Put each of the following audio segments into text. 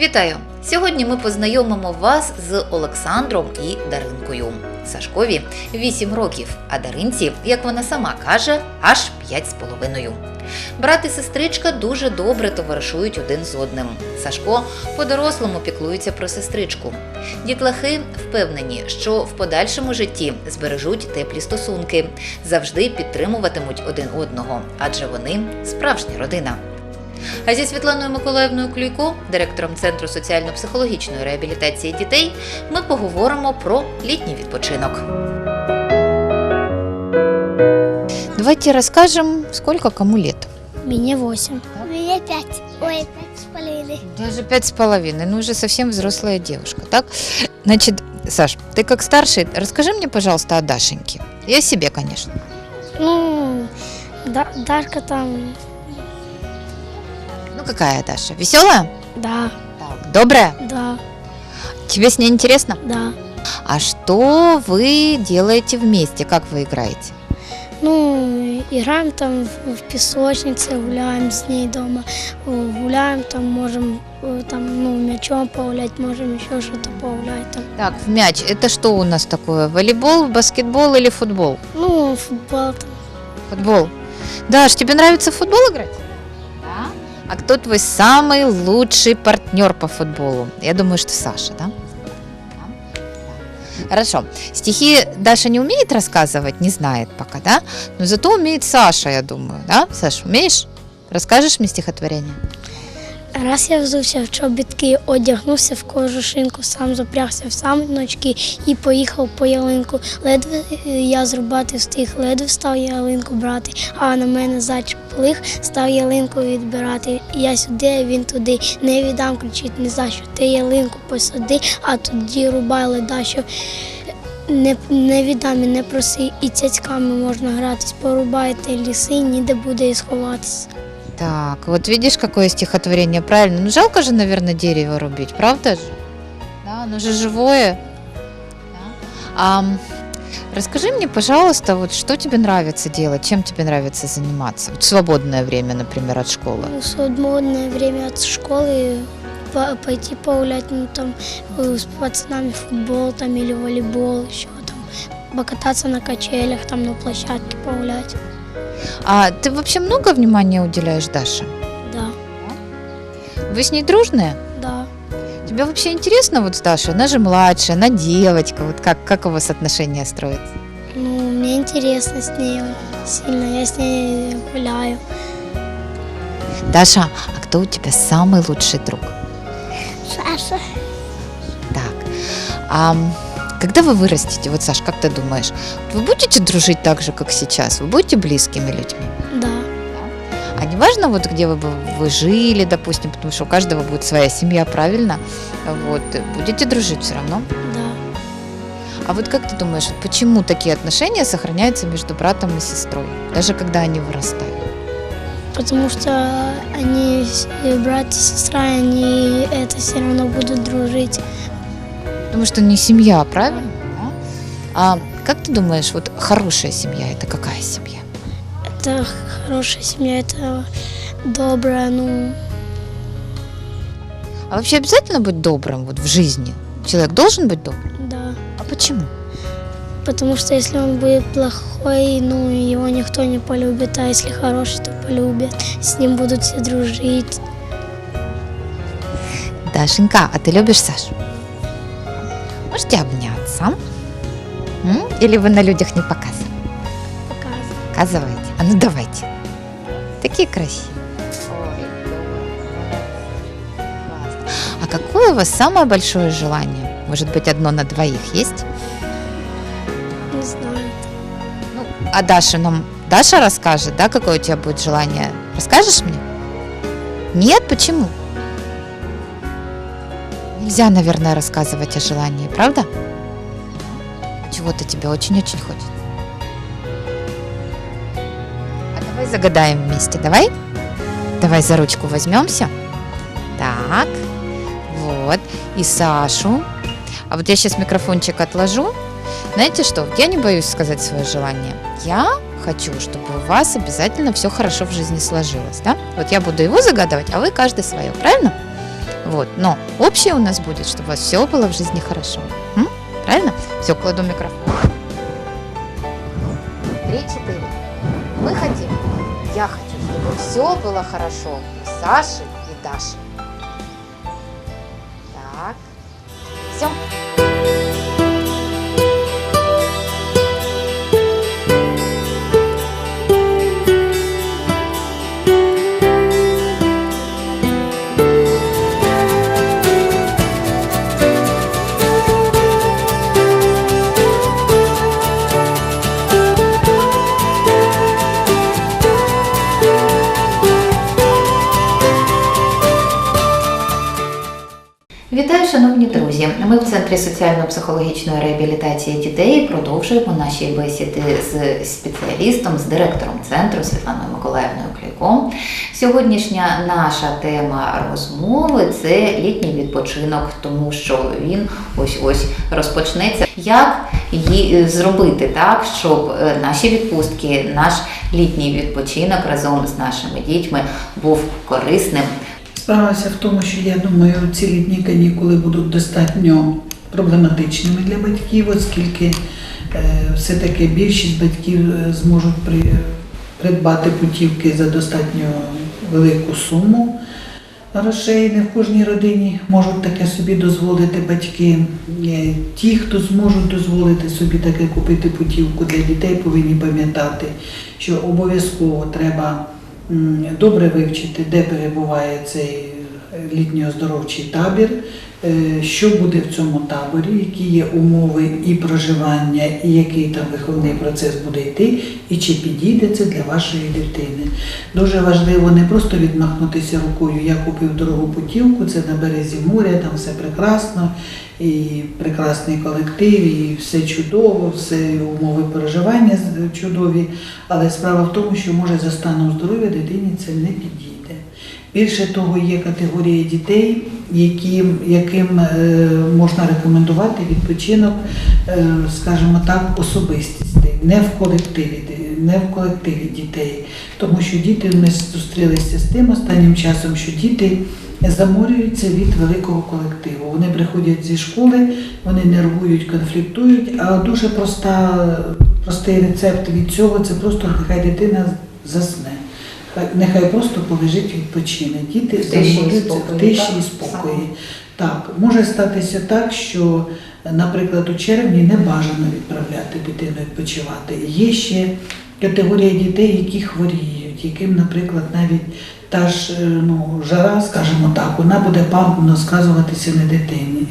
Вітаю! Сьогодні ми познайомимо вас з Олександром і Даринкою. Сашкові 8 років, а Даринці, як вона сама каже, аж 5 з половиною. Брат і сестричка дуже добре товаришують один з одним. Сашко по-дорослому піклується про сестричку. Дітлахи впевнені, що в подальшому житті збережуть теплі стосунки, завжди підтримуватимуть один одного, адже вони справжня родина. А зі Світланою Миколаївною Клюйко, директором Центру соціально-психологічної реабілітації дітей, ми поговоримо про літній відпочинок. Давайте расскажем, сколько кому лет. Мне восемь. Мне пять. Ой, пять с половиной. Даже пять с половиной, ну уже совсем взрослая девушка, так? Значит, Саш, ты как старший, расскажи мне, пожалуйста, о Дашеньке. И о себе, конечно. Ну, да, Дашка там, какая Даша? Веселая? да, Так. Добрая? да, Тебе с ней интересно? да. А что вы делаете вместе? Как вы играете? Ну, играем там в, песочнице, гуляем с ней дома. Гуляем там, можем э, там, ну, мячом погулять, можем еще что-то погулять там. Так, в мяч. Это что у нас такое? Волейбол, баскетбол или футбол? Ну, футбол там. Футбол. Даш, тебе нравится в футбол играть? А кто твой самый лучший партнер по футболу? Я думаю, что Саша, да? Хорошо. Стихи Даша не умеет рассказывать, не знает пока, да? Но зато умеет Саша, я думаю, да? Саш, умеешь? Расскажешь мне стихотворение? Раз я взувся в чобітки, одягнувся в кожушинку, сам запрягся в самочки і поїхав по ялинку. Ледве е, я зрубати встиг, ледве став ялинку брати, а на мене зайчик плих, став ялинку відбирати. Я сюди, а він туди, не віддам, кричить не за що. Ти ялинку посади, а тоді рубай леда, що не, не віддам і не проси, і цяцьками можна гратись, порубайте ліси, ніде буде і сховатись. Так, вот видишь, какое стихотворение правильно. Ну, жалко же, наверное, дерево рубить, правда же? Да, оно же живое. Да. А, расскажи мне, пожалуйста, вот что тебе нравится делать, чем тебе нравится заниматься? Вот свободное время, например, от школы. Ну, свободное время от школы по- пойти погулять, ну там э, с пацанами футбол там или волейбол, еще там покататься на качелях, там на площадке погулять. А ты вообще много внимания уделяешь Даше? Да, Вы с ней дружные? да. Тебе вообще интересно вот с Дашей? Она же младшая, она девочка. Вот как, как у вас отношения строятся? Ну, мне интересно с ней сильно, я с ней гуляю. Даша, а кто у тебя самый лучший друг? Саша. Так. А когда вы вырастете, вот, Саш, как ты думаешь, вы будете дружить так же, как сейчас? Вы будете близкими людьми? Да, А не важно, вот где вы бы вы жили, допустим, потому что у каждого будет своя семья, правильно? Вот, будете дружить все равно. да. А вот как ты думаешь, вот почему такие отношения сохраняются между братом и сестрой, даже когда они вырастают? Потому что они, и брат и сестра, они это все равно будут дружить. Потому что не семья, правильно? Да? А как ты думаешь, вот хорошая семья это какая семья? Это хорошая семья, это добрая, ну, А вообще обязательно быть добрым вот в жизни? Человек должен быть добрым? да. А почему? Потому что если он будет плохой, ну, его никто не полюбит, а если хороший, то полюбят. С ним будут все дружить. Дашенька, а ты любишь Сашу? Можете обняться? М? Или вы на людях не показываете? Показывать. Показываете? А ну давайте. Такие красивые. А какое у вас самое большое желание? Может быть, одно на двоих есть? Не знаю. Ну, а Даша нам... Даша расскажет, да, какое у тебя будет желание? Расскажешь мне? Нет? Почему? Нельзя, наверное, рассказывать о желании, правда? Чего-то тебе очень-очень хочется. А давай загадаем вместе, давай? Давай за ручку возьмемся. Так, вот. И Сашу. А вот я сейчас микрофончик отложу. Знаете что, я не боюсь сказать свое желание. Я хочу, чтобы у вас обязательно все хорошо в жизни сложилось, да? Вот я буду его загадывать, а вы каждый свое, правильно? Вот. Но общее у нас будет, чтобы у вас все было в жизни хорошо. М? Правильно? Все, кладу микрофон. Три-четыре. Мы хотим, я хочу, чтобы все было хорошо у Саши и Даши. Так. Все. Центрі соціально-психологічної реабілітації дітей продовжуємо наші бесіди з спеціалістом, з директором центру Світланою Миколаївною Клейко. Сьогоднішня наша тема розмови це літній відпочинок, тому що він ось ось розпочнеться. Як її зробити так, щоб е, наші відпустки, наш літній відпочинок разом з нашими дітьми був корисним, Справилася в тому, що я думаю, ці літні канікули будуть достатньо проблематичними для батьків, оскільки е, все-таки більшість батьків е, зможуть придбати путівки за достатньо велику суму грошей. Не в кожній родині можуть таке собі дозволити батьки. Е, Ті, хто зможуть дозволити собі таке купити путівку для дітей, повинні пам'ятати, що обов'язково треба добре вивчити, де перебуває цей літній оздоровчий табір, е, що буде в цьому таборі, які є умови і проживання, і який там виховний процес буде йти, і чи підійде це для вашої дитини. Дуже важливо не просто відмахнутися рукою, я купив дорогу путівку, це на березі моря, там все прекрасно, і прекрасний колектив, і все чудово, все умови проживання чудові. Але справа в тому, що може за станом здоров'я дитині це не підійде. Більше того, є категорія дітей, яким, яким е, можна рекомендувати відпочинок, е, скажімо так, особистістей, не в колективі, не в колективі дітей. Тому що діти ми зустрілися з тим останнім часом, що діти заморюються від великого колективу. Вони приходять зі школи, вони нервують, конфліктують, а дуже проста, простий рецепт від цього це просто нехай дитина засне. Хай- Нехай просто полежить відпочине. Діти тиші в тиші і спокої. Так, може статися так, що, наприклад, у червні не бажано відправляти дитину відпочивати. Є ще категорія дітей, які хворіють, яким, наприклад, навіть та ж е, ну, жара, скажімо так, вона буде пагубно сказуватися на дитині.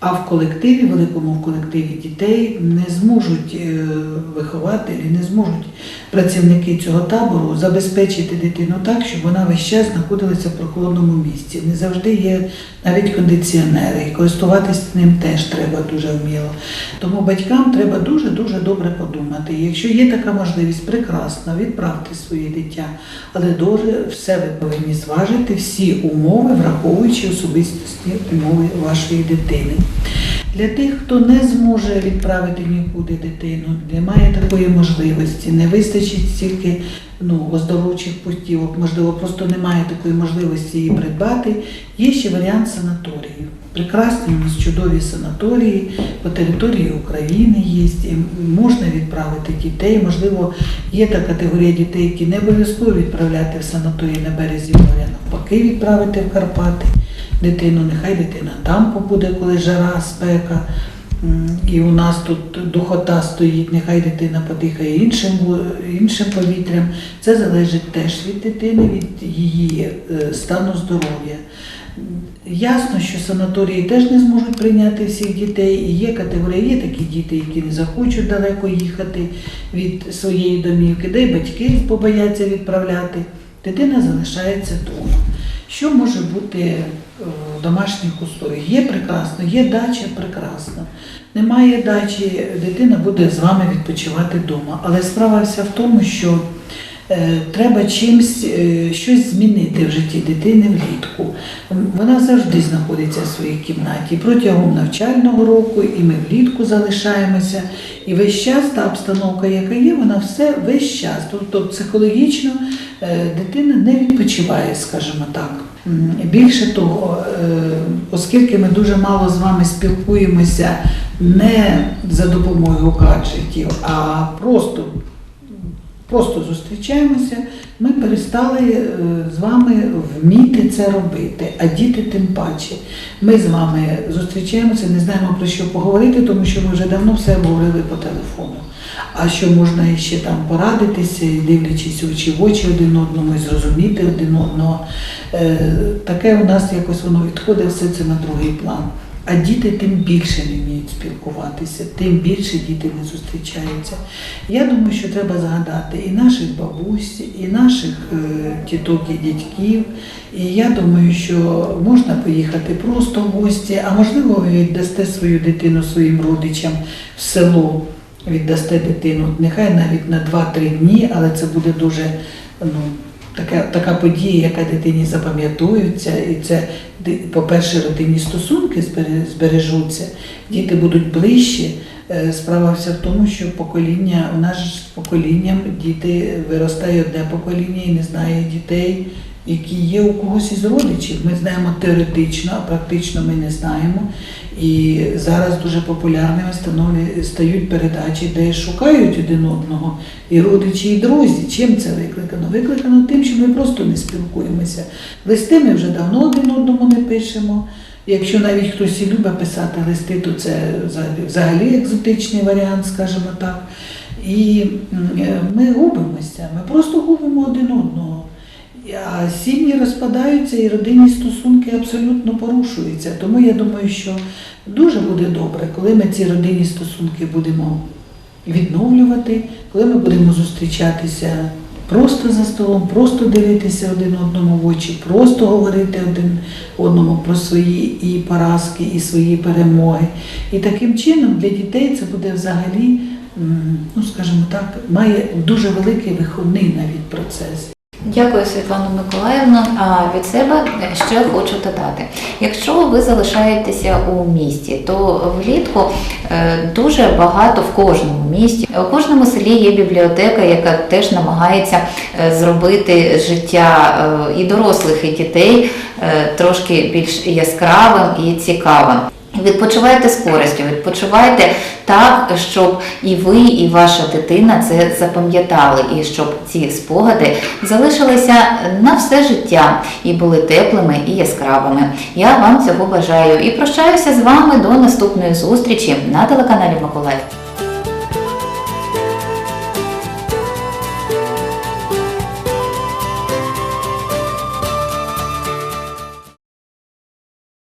А в колективі, великому колективі дітей не зможуть е, вихователі, не зможуть працівники цього табору забезпечити дитину так, щоб вона весь час знаходилася в прохолодному місці. Не завжди є навіть кондиціонери, і користуватися ним теж треба дуже вміло. Тому батькам треба дуже-дуже добре подумати. Якщо є така можливість, прекрасно, відправте своє дитя, але дуже все ви повинні зважити, всі умови, враховуючи особистості умови вашої дитини. Для тих, хто не зможе відправити нікуди дитину, немає такої можливості, не вистачить стільки ну, оздоровчих путівок, можливо, просто немає такої можливості її придбати. Є ще варіант санаторію. Прекрасні у нас чудові санаторії по території України є, можна відправити дітей. Можливо, є та категорія дітей, які не обов'язково відправляти в санаторій на березі моря, навпаки, відправити в Карпати дитину, нехай дитина там побуде, коли жара, спека. І у нас тут духота стоїть, нехай дитина подихає іншим, іншим повітрям. Це залежить теж від дитини, від її е, стану здоров'я. Ясно, що санаторії теж не зможуть прийняти всіх дітей. І є категорія, є такі діти, які не захочуть далеко їхати від своєї домівки, де й батьки побояться відправляти. Дитина залишається вдома. Що може бути е, в домашніх условіях? Є прекрасно, є дача прекрасно. Немає дачі, дитина буде з вами відпочивати вдома. Але справа вся в тому, що треба чимсь е, щось змінити в житті дитини влітку. Вона завжди знаходиться в своїй кімнаті протягом навчального року, і ми влітку залишаємося. І весь час та обстановка, яка є, вона все весь час. Тобто психологічно е, дитина не відпочиває, скажімо так. Більше того, е, оскільки ми дуже мало з вами спілкуємося не за допомогою гаджетів, а просто, просто зустрічаємося, ми перестали е, з вами вміти це робити, а діти тим паче. Ми з вами зустрічаємося, не знаємо про що поговорити, тому що ми вже давно все говорили по телефону. А що можна ще там порадитися, дивлячись очі в очі один одному, і зрозуміти один одного. Е, Таке у нас якось воно відходить все це на другий план. А діти тим більше не вміють спілкуватися, тим більше діти не зустрічаються. Я думаю, що треба згадати і наших бабусь, і наших е, тіток і дядьків. І я думаю, що можна поїхати просто в гості, а можливо, ви віддасте свою дитину своїм родичам в село, віддасте дитину, нехай навіть на 2-3 дні, але це буде дуже ну, така, така подія, яка дитині запам'ятується, і це, по-перше, родинні стосунки збережуться, діти будуть ближче. Е, Справа вся в тому, що покоління, у нас з поколінням діти виростає одне покоління і не знає дітей, які є у когось із родичів. Ми знаємо теоретично, а практично ми не знаємо. І зараз дуже популярними становлять- стають передачі, де шукають один одного і родичі, і друзі. Чим це викликано? Викликано тим, що ми просто не спілкуємося. Листи ми вже давно один одному не пишемо. Якщо навіть хтось і любить писати листи, то це взагалі- взагалі екзотичний варіант, скажімо так. І е, ми губимося, ми просто губимо один одного. А сім'ї розпадаються і родинні стосунки абсолютно порушуються. Тому я думаю, що дуже буде добре, коли ми ці родинні стосунки будемо відновлювати, коли ми будемо зустрічатися просто за столом, просто дивитися один одному в очі, просто говорити один одному про свої і поразки, і свої перемоги. І таким чином для дітей це буде взагалі, ну скажімо так, має дуже великий виховний навіть процес. Дякую, Світлана Миколаївна. А від себе ще хочу додати: якщо ви залишаєтеся у місті, то влітку е, дуже багато в кожному місті, у кожному селі є бібліотека, яка теж намагається е, зробити життя е, і дорослих, і дітей трошки більш яскравим і цікавим. Відпочивайте з користю, відпочивайте так, щоб і ви, і ваша дитина це запам'ятали, і щоб ці спогади залишилися на все життя і були теплими і яскравими. Я вам цього бажаю і прощаюся з вами до наступної зустрічі на телеканалі Миколаїв.